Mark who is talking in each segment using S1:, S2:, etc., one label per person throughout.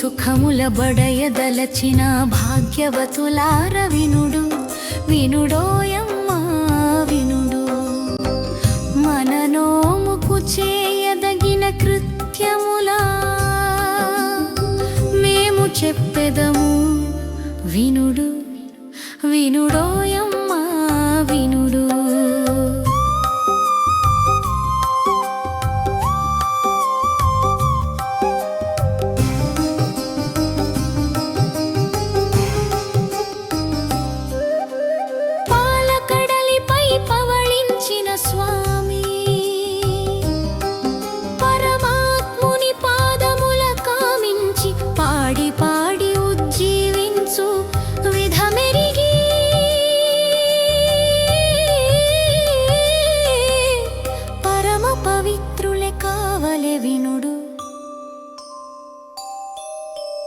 S1: సుఖముల బడయదలచిన భాగ్యవతులార వినుడు వినుడోయమ్మా వినుడు. మననోముకు చేయదగిన కృత్యములా మేము చెప్పెదము వినుడు వినుడోయమ్మ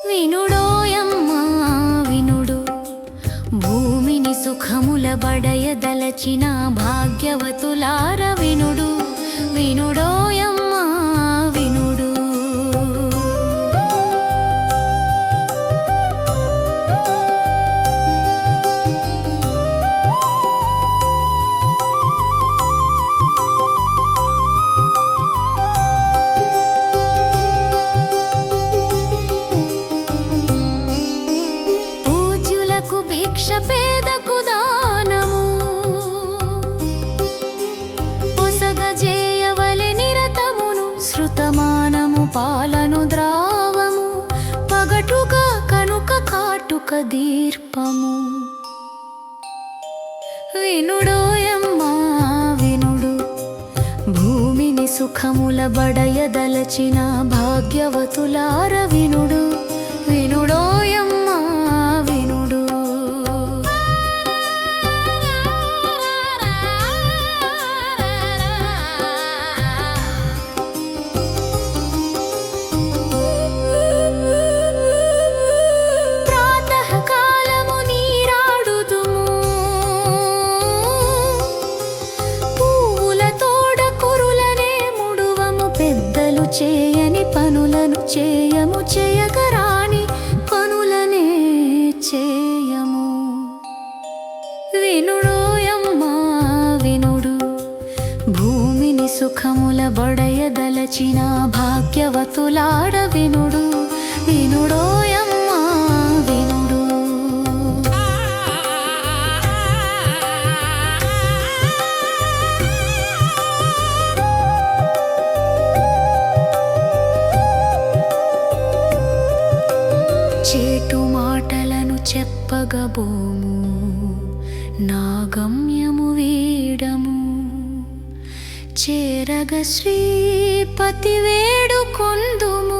S1: వినుడోయమ్మా వినుడు. భూమిని సుఖముల బడయదలచిన భాగ్యవతులార వినుడు. వినుడోయమ్మా శృతమానము పాలను ద్రావము పగటుగా కనుక కాటుక దీర్పము. వినుడోయమ్మా వినుడు. భూమిని సుఖముల బడయదలచిన భాగ్యవతులార వినుడు. చేయని పనులను చేయము చేయగరాని పనులనే చేయము. వినుడోయమ్మా వినుడు. భూమిని సుఖముల బడయదలచిన భాగ్యవతులాడ వినుడు. వినుడో చేటు మాటలను చెప్పగబోము. నా గమ్యము వీడము. చేరగ శ్రీపతి వేడుకొందుము.